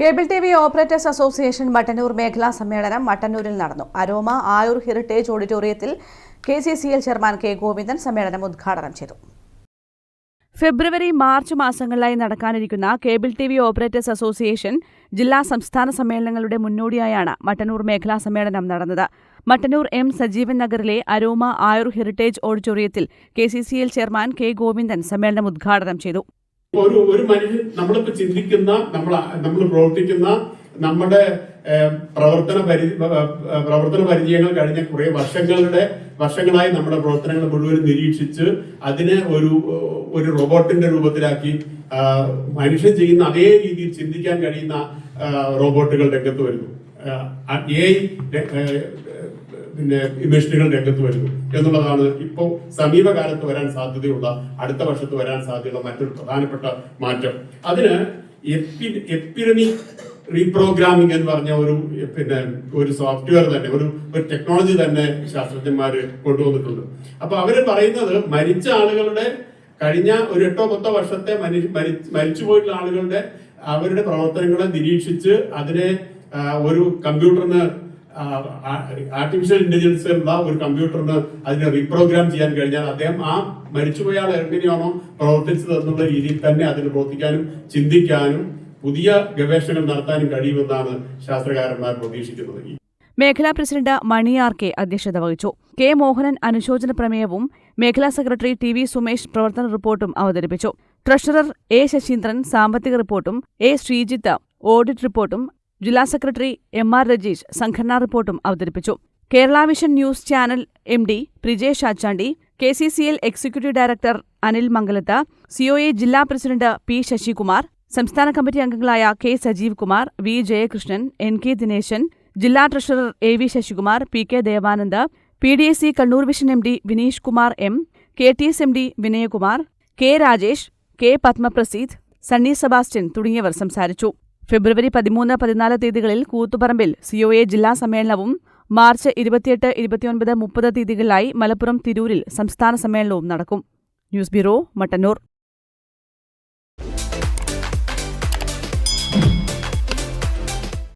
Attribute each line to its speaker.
Speaker 1: Cable T V operators association Mattannur മേഖലാ സമ്മേളനം മട്ടന്നൂരിൽ നടന്നു. അരോമ ആയൂർ ഹെറിറ്റേജ് ഓഡിറ്റോറിയത്തിൽ K C C L chairman K Govindan സമ്മേളനം ഉദ്ഘാടനം ചെയ്തു. ഫെബ്രുവരി മാർച്ച് മാസങ്ങളിലായി നടക്കാനിരിക്കുന്ന cable T V operators association ജില്ലാ സംസ്ഥാന സമ്മേളനങ്ങളുടെ മുന്നോടിയായാണ് മട്ടന്നൂർ മേഖലാ സമ്മേളനം നടന്നത്. മട്ടന്നൂർ എം സജീവൻ നഗറിലെ അരോമ ആയുർ ഹെറിറ്റേജ് ഓഡിറ്റോറിയത്തിൽ K C C L chairman K Govindan സമ്മേളനം ഉദ്ഘാടനം ചെയ്തു.
Speaker 2: ഒരു ഒരു മനുഷ്യൻ നമ്മളിപ്പോ ചിന്തിക്കുന്ന നമ്മൾ നമ്മൾ പ്രവർത്തിക്കുന്ന നമ്മുടെ പ്രവർത്തന പരി പ്രവർത്തന പരിചയങ്ങൾ കഴിഞ്ഞ കുറെ വർഷങ്ങളുടെ വർഷങ്ങളായി നമ്മുടെ പ്രവർത്തനങ്ങൾ മുഴുവൻ നിരീക്ഷിച്ച് അതിനെ ഒരു ഒരു റോബോട്ടിന്റെ രൂപത്തിലാക്കി മനുഷ്യൻ ചെയ്യുന്ന അതേ രീതിയിൽ ചിന്തിക്കാൻ കഴിയുന്ന റോബോട്ടുകൾ രംഗത്ത് വരുന്നു. എ പിന്നെ മെഷീനുകൾ രംഗത്ത് വരുന്നു എന്നുള്ളതാണ് ഇപ്പോൾ സമീപകാലത്ത് വരാൻ സാധ്യതയുള്ള അടുത്ത വർഷത്ത് വരാൻ സാധ്യതയുള്ള മറ്റൊരു പ്രധാനപ്പെട്ട മാറ്റം. അതിന് എപ്പി എപ്പിരമി റീപ്രോഗ്രാമിംഗ് എന്ന് പറഞ്ഞ ഒരു പിന്നെ ഒരു സോഫ്റ്റ്വെയർ തന്നെ ഒരു ഒരു ടെക്നോളജി തന്നെ ശാസ്ത്രജ്ഞന്മാർ കൊണ്ടുവന്നിട്ടുണ്ട്. അപ്പൊ അവർ പറയുന്നത് മരിച്ച ആളുകളുടെ കഴിഞ്ഞ ഒരു എട്ടോ പത്തോ വർഷത്തെ മരിച്ചുപോയിട്ടുള്ള മരിച്ചു ആളുകളുടെ അവരുടെ പ്രവർത്തനങ്ങളെ നിരീക്ഷിച്ച് അതിനെ ഒരു കമ്പ്യൂട്ടറിന് ആർട്ടിഫിഷ്യൽ ഇന്റലിജൻസ് ഉള്ള ഒരു കമ്പ്യൂട്ടറിന് അതിനെ റീപ്രോഗ്രാം ചെയ്യാൻ കഴിഞ്ഞാൽ അദ്ദേഹം ആ മരിച്ചുപോയ ആൾ എങ്ങനെയാണോ പ്രവർത്തിച്ചത് എന്നുള്ള രീതിയിൽ തന്നെ അതിന് പ്രവർത്തിക്കാനും ചിന്തിക്കാനും പുതിയ ഗവേഷണങ്ങൾ നടത്താനും കഴിയുമെന്നാണ് ശാസ്ത്രകാരന്മാർ പ്രതീക്ഷിക്കുന്നത്.
Speaker 1: മേഖലാ പ്രസിഡന്റ് മണി ആർ കെ അധ്യക്ഷത വഹിച്ചു. കെ മോഹനൻ അനുശോചന പ്രമേയവും മേഖലാ സെക്രട്ടറി ടി വി സുമേഷ് പ്രവർത്തന റിപ്പോർട്ടും അവതരിപ്പിച്ചു. ട്രഷറർ എ ശശീന്ദ്രൻ സാമ്പത്തിക റിപ്പോർട്ടും എ ശ്രീജിത്ത് ഓഡിറ്റ് റിപ്പോർട്ടും ജില്ലാ സെക്രട്ടറി എം ആർ രജീഷ് സംഘടനാ റിപ്പോർട്ടും അവതരിപ്പിച്ചു. Kerala Vision news channel M D Prijesh Achandi K C C L executive director Anil Mangalath C O A ജില്ലാ പ്രസിഡന്റ് പി ശശികുമാർ സംസ്ഥാന കമ്മിറ്റി അംഗങ്ങളായ K Sajeev Kumar V Jayakrishnan N K Dineshan ജില്ലാ treasurer A V Sasikumar P K Devanand P D S C Kannur Vision M D Vineesh Kumar M K T S M D Vinayakumar K Rajesh K Padmaprasid Sunny Sebastian തുടങ്ങിയവർ സംസാരിച്ചു. ഫെബ്രുവരി പതിമൂന്ന് പതിനാല് തീയതികളിൽ കൂത്തുപറമ്പിൽ COA ജില്ലാ സമ്മേളനവും March ഇരുപത്തിയെട്ട് ഇരുപത്തിയൊൻപത് മുപ്പത് തീയതികളിലായി മലപ്പുറം തിരൂരിൽ സംസ്ഥാന സമ്മേളനവും നടക്കും. News bureau Mattannur.